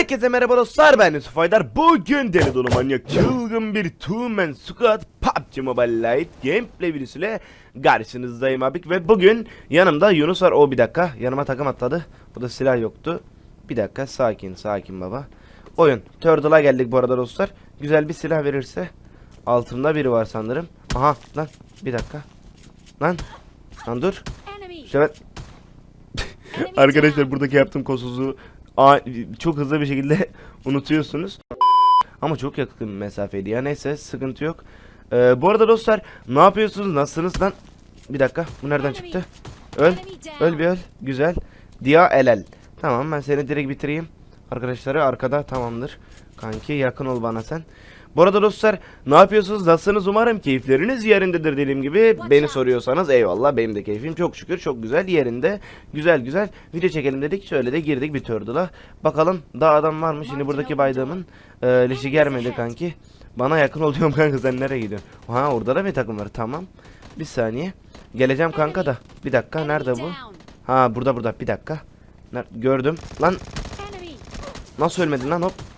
Herkese merhaba dostlar ben Yusuf Aydar. Bugün deli dolu manyak çılgın bir Two Man Squad PUBG Mobile Lite gameplay videosuyla karşınızdayım abik Ve bugün yanımda Yunus var. O bir dakika. Yanıma takım atladı. Bu da silah yoktu. Bir dakika sakin sakin baba. Oyun Turtle'a geldik bu arada dostlar. Güzel bir silah verirse Altında biri var sanırım. Aha lan bir dakika. Lan Lan dur. Enemy. Evet Arkadaşlar buradaki yaptığım kosuzu çok hızlı bir şekilde unutuyorsunuz. Ama çok yakın mesafeydi ya neyse sıkıntı yok. Ee, bu arada dostlar ne yapıyorsunuz nasılsınız lan? Bir dakika bu nereden çıktı? Öl. Öl bir öl. Güzel. Dia elel. Tamam ben seni direkt bitireyim. Arkadaşları arkada tamamdır. Kanki yakın ol bana sen. Bu arada dostlar ne yapıyorsunuz? Nasılsınız? Umarım keyifleriniz yerindedir dediğim gibi. Beni soruyorsanız eyvallah benim de keyfim çok şükür çok güzel yerinde. Güzel güzel video çekelim dedik. Şöyle de girdik bir turtle'a. Bakalım daha adam var mı? Şimdi buradaki baydağımın e, leşi gelmedi kanki. Bana yakın oluyorum kanka sen nereye gidiyorsun? Ha orada da bir takım var tamam. Bir saniye. Geleceğim kanka da. Bir dakika nerede bu? Ha burada burada bir dakika. Gördüm. Lan nasıl ölmedin lan hop.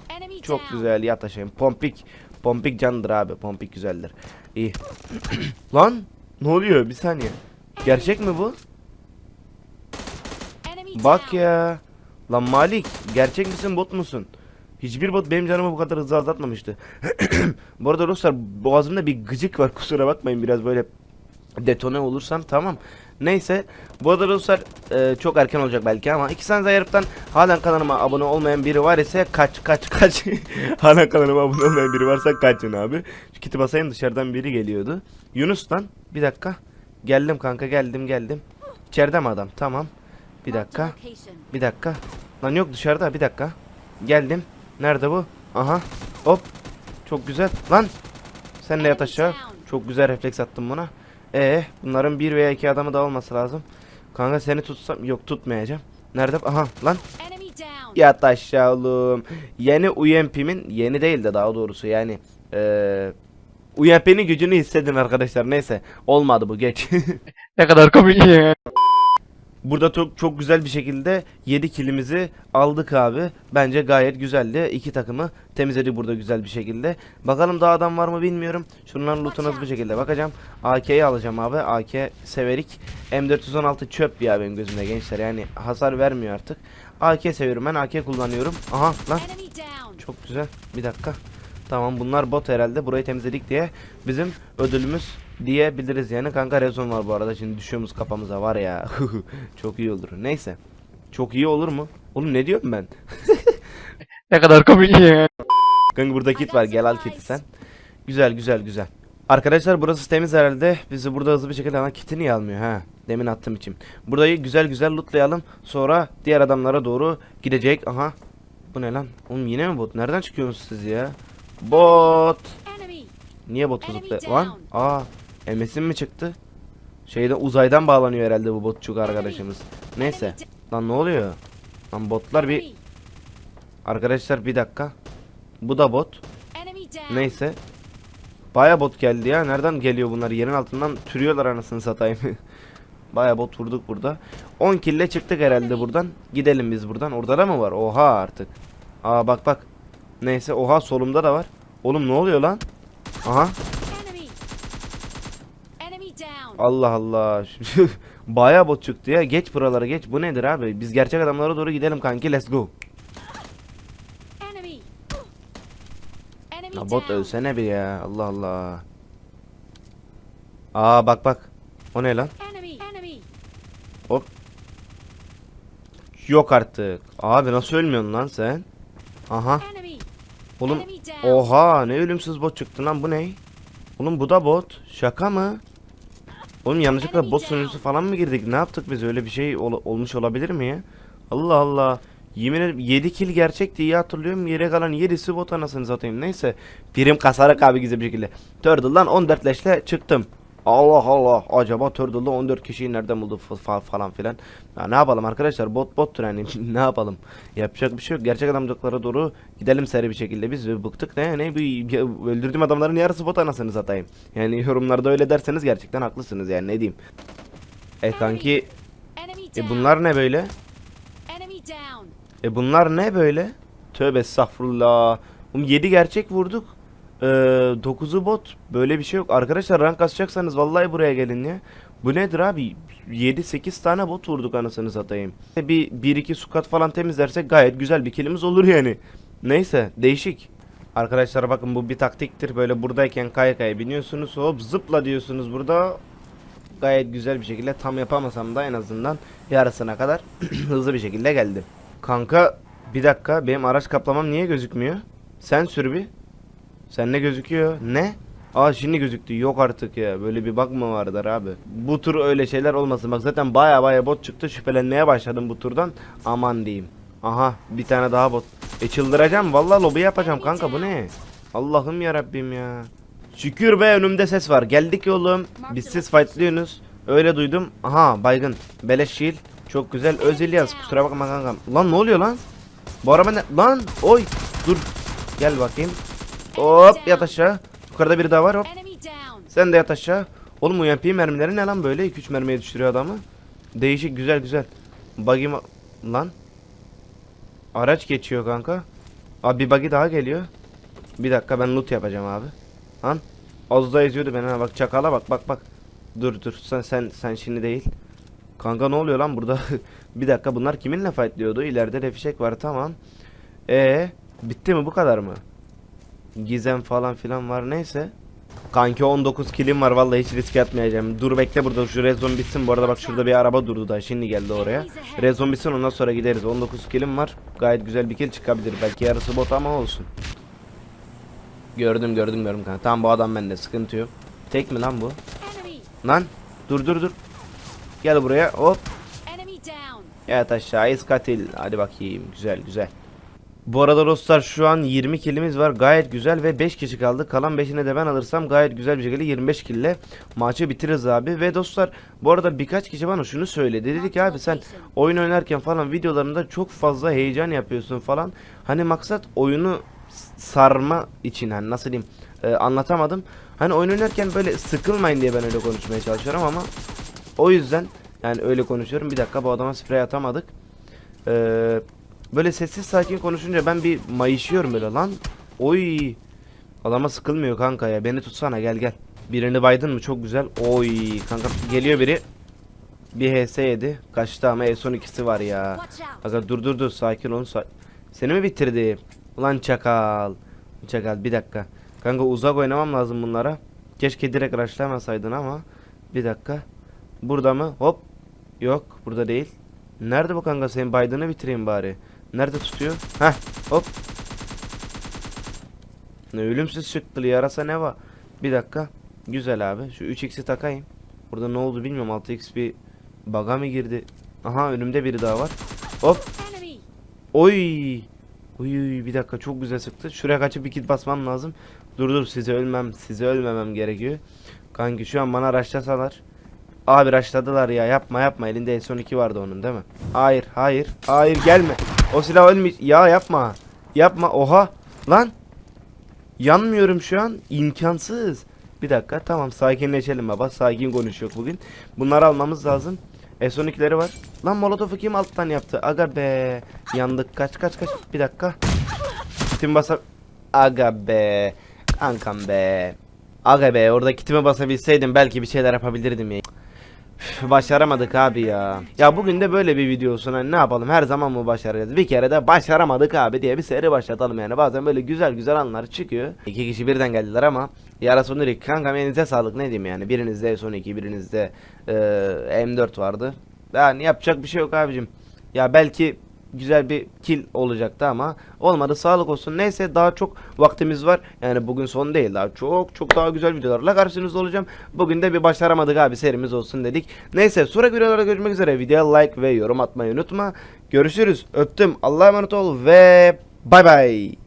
Çok güzel yat aşağı. Pompik. Pompik candır abi. Pompik güzeldir. İyi. lan ne oluyor? Bir saniye. Gerçek mi bu? Bak ya. Lan Malik gerçek misin bot musun? Hiçbir bot benim canımı bu kadar hızlı azaltmamıştı. bu arada dostlar boğazımda bir gıcık var kusura bakmayın biraz böyle detone olursam tamam. Neyse bu arada dostlar e, çok erken olacak belki ama iki saniye ayırıptan halen kanalıma abone olmayan biri var ise kaç kaç kaç halen kanalıma abone olmayan biri varsa kaçın abi. Şu kiti basayım dışarıdan biri geliyordu. Yunus lan bir dakika geldim kanka geldim geldim. İçeride mi adam tamam. Bir dakika. Bir dakika. Lan yok dışarıda bir dakika. Geldim. Nerede bu? Aha. Hop. Çok güzel. Lan. Sen de yat aşağı. Çok güzel refleks attım buna. Ee, bunların bir veya iki adamı da olması lazım. Kanka seni tutsam yok tutmayacağım. Nerede? Aha lan. Yat aşağı oğlum. Yeni UMP'min yeni değil de daha doğrusu yani eee UMP'nin gücünü hissedin arkadaşlar. Neyse. Olmadı bu geç. Ne kadar komik ya. Burada çok çok güzel bir şekilde 7 kilimizi aldık abi. Bence gayet güzeldi. İki takımı temizledik burada güzel bir şekilde. Bakalım daha adam var mı bilmiyorum. Şunların lootuna hızlı bir şekilde bakacağım. AK'yi alacağım abi. AK severik. M416 çöp ya benim gözümde gençler. Yani hasar vermiyor artık. AK seviyorum ben. AK kullanıyorum. Aha lan. Çok güzel. Bir dakika. Tamam bunlar bot herhalde. Burayı temizledik diye bizim ödülümüz diyebiliriz yani. Kanka rezon var bu arada. Şimdi düşüyoruz kafamıza var ya. Çok iyi olur. Neyse. Çok iyi olur mu? Oğlum ne diyorum ben? Ne kadar komik ya. Kanka burada kit var. Gel al kiti sen. Güzel güzel güzel. Arkadaşlar burası temiz herhalde. Bizi burada hızlı bir şekilde ama kiti niye almıyor ha? Demin attığım için. Burayı güzel güzel lootlayalım. Sonra diğer adamlara doğru gidecek. Aha. Bu ne lan? Oğlum yine mi bot? Nereden çıkıyorsunuz siz ya? Bot. Niye botu zıplıyor? Lan aa MS'in mi çıktı? Şeyde uzaydan bağlanıyor herhalde bu botçuk arkadaşımız. Neyse. Lan ne oluyor? Lan botlar bir arkadaşlar bir dakika. Bu da bot. Neyse. Baya bot geldi ya. Nereden geliyor bunlar? Yerin altından türüyorlar anasını satayım. Baya bot vurduk burada. 10 kille çıktık herhalde buradan. Gidelim biz buradan. Orada da mı var? Oha artık. Aa bak bak. Neyse oha solumda da var. Oğlum ne oluyor lan? Aha. Allah Allah. Baya bot çıktı ya. Geç buralara geç. Bu nedir abi? Biz gerçek adamlara doğru gidelim kanki. Let's go. Ya bot ölsene bir ya. Allah Allah. Aa bak bak. O ne lan? Hop. Yok artık. Abi nasıl ölmüyorsun lan sen? Aha. Oğlum. Oha ne ölümsüz bot çıktı lan bu ne? Oğlum bu da bot. Şaka mı? Oğlum yanlışlıkla bot sunucusu falan mı girdik? Ne yaptık biz? Öyle bir şey ol- olmuş olabilir mi ya? Allah Allah. Yemin ederim 7 kill gerçekti iyi hatırlıyorum. Yere kalan 7'si bot anasını satayım. Neyse. Birim kasarak abi gizli bir şekilde. Turtle'dan 14 leşle çıktım. Allah Allah. Acaba Turtle'da 14 kişiyi nereden buldu fa- fa- falan filan. Ya ne yapalım arkadaşlar? Bot bottur yani. ne yapalım? Yapacak bir şey yok. Gerçek adamcıklara doğru gidelim seri bir şekilde. Biz bıktık ne ne ya öldürdüğüm adamların yarısı bot anasını satayım. Yani yorumlarda öyle derseniz gerçekten haklısınız yani ne diyeyim. E kanki e bunlar ne böyle? E bunlar ne böyle? Tövbe estağfurullah. Oğlum 7 gerçek vurduk. Ee, 9'u bot. Böyle bir şey yok. Arkadaşlar rank kasacaksanız vallahi buraya gelin ya. Bu nedir abi? 7-8 tane bot vurduk anasını satayım. Bir 1-2 sukat falan temizlersek gayet güzel bir kilimiz olur yani. Neyse değişik. Arkadaşlar bakın bu bir taktiktir. Böyle buradayken kaya kaya biniyorsunuz. Hop zıpla diyorsunuz burada. Gayet güzel bir şekilde tam yapamasam da en azından yarısına kadar hızlı bir şekilde geldim. Kanka bir dakika benim araç kaplamam niye gözükmüyor? Sen sür bir. Sen ne gözüküyor? Ne? Aa şimdi gözüktü. Yok artık ya. Böyle bir mı vardır abi? Bu tur öyle şeyler olmasın. Bak zaten baya baya bot çıktı. Şüphelenmeye başladım bu turdan. Aman diyeyim. Aha bir tane daha bot. E çıldıracağım. Vallahi lobi yapacağım kanka bu ne? Allah'ım ya Rabbim ya. Şükür be önümde ses var. Geldik oğlum. Biz siz fightlıyorsunuz. Öyle duydum. Aha baygın. Beleş shield. Çok güzel. Öz İlyas. Kusura bakma kankam. Lan ne oluyor lan? Bu araba ne? Lan oy. Dur. Gel bakayım. Hop yat aşağı. Yukarıda biri daha var hop. Sen de yat aşağı. Oğlum UMP mermileri ne lan böyle? 2-3 mermiye düşürüyor adamı. Değişik güzel güzel. Buggy lan. Araç geçiyor kanka. Abi bir buggy daha geliyor. Bir dakika ben loot yapacağım abi. Lan. Az da eziyordu beni ha bak çakala bak bak bak. Dur dur sen sen sen şimdi değil. Kanka ne oluyor lan burada? bir dakika bunlar kiminle fightlıyordu? İleride de fişek var tamam. E bitti mi bu kadar mı? Gizem falan filan var neyse. Kanki 19 kilim var vallahi hiç riske atmayacağım. Dur bekle burada şu rezon bitsin. Bu arada bak şurada bir araba durdu da şimdi geldi oraya. Rezon bitsin ondan sonra gideriz. 19 kilim var. Gayet güzel bir kill çıkabilir. Belki yarısı bot ama olsun. Gördüm gördüm gördüm kanka. Tamam bu adam bende sıkıntı yok. Tek mi lan bu? Lan dur dur dur. Gel buraya hop. Evet aşağı iskatil. Hadi bakayım. Güzel güzel. Bu arada dostlar şu an 20 kilimiz var. Gayet güzel ve 5 kişi kaldı. Kalan 5'ini de ben alırsam gayet güzel bir şekilde 25 kille maçı bitiririz abi. Ve dostlar bu arada birkaç kişi bana şunu söyledi. Dedi ki abi sen oyun oynarken falan videolarında çok fazla heyecan yapıyorsun falan. Hani maksat oyunu sarma için hani nasıl diyeyim e, anlatamadım. Hani oyun oynarken böyle sıkılmayın diye ben öyle konuşmaya çalışıyorum ama o yüzden yani öyle konuşuyorum. Bir dakika bu adama sprey atamadık. Ee, böyle sessiz sakin konuşunca ben bir mayışıyorum böyle lan. Oy. Adama sıkılmıyor kanka ya. Beni tutsana gel gel. Birini baydın mı? Çok güzel. Oy kanka geliyor biri. Bir HS yedi. Kaçtı ama en son ikisi var ya. Aga dur dur dur sakin olun. sa- Seni mi bitirdi? Ulan çakal. Çakal bir dakika. Kanka uzak oynamam lazım bunlara. Keşke direkt rushlamasaydın ama. Bir dakika. Burada mı? Hop. Yok burada değil. Nerede bu kanka senin baydığını bitireyim bari. Nerede tutuyor? Heh hop. Ne ölümsüz çıktı yarasa ne var? Bir dakika. Güzel abi. Şu 3x'i takayım. Burada ne oldu bilmiyorum. 6x bir baga mı girdi? Aha önümde biri daha var. Hop. Oy. Oy bir dakika çok güzel sıktı. Şuraya kaçıp bir kit basmam lazım. Dur dur size ölmem. Size ölmemem gerekiyor. Kanki şu an bana araçlasalar. Abi araçladılar ya yapma yapma elinde son 2 vardı onun değil mi? Hayır hayır hayır gelme. O silah ölmüş. Ya yapma. Yapma oha. Lan. Yanmıyorum şu an. imkansız. Bir dakika tamam sakinleşelim baba. Sakin konuşuyor bugün. Bunları almamız lazım. S12'leri var. Lan molotofu kim alttan yaptı? Aga be. Yandık. Kaç kaç kaç. Bir dakika. Kitim basa... Aga be. Kankam be. Aga be orada kitime basabilseydim belki bir şeyler yapabilirdim ya. Başaramadık abi ya. Ya bugün de böyle bir video olsun. Hani ne yapalım? Her zaman mı başaracağız? Bir kere de başaramadık abi diye bir seri başlatalım yani. Bazen böyle güzel güzel anlar çıkıyor. İki kişi birden geldiler ama yarası Nurik kankam elinize sağlık ne diyeyim yani. Birinizde son iki birinizde e, M4 vardı. Yani yapacak bir şey yok abicim. Ya belki güzel bir kill olacaktı ama olmadı sağlık olsun. Neyse daha çok vaktimiz var. Yani bugün son değil daha çok çok daha güzel videolarla karşınızda olacağım. Bugün de bir başaramadık abi serimiz olsun dedik. Neyse sonra videolarda görüşmek üzere. Videoya like ve yorum atmayı unutma. Görüşürüz. Öptüm. Allah'a emanet ol ve bay bay.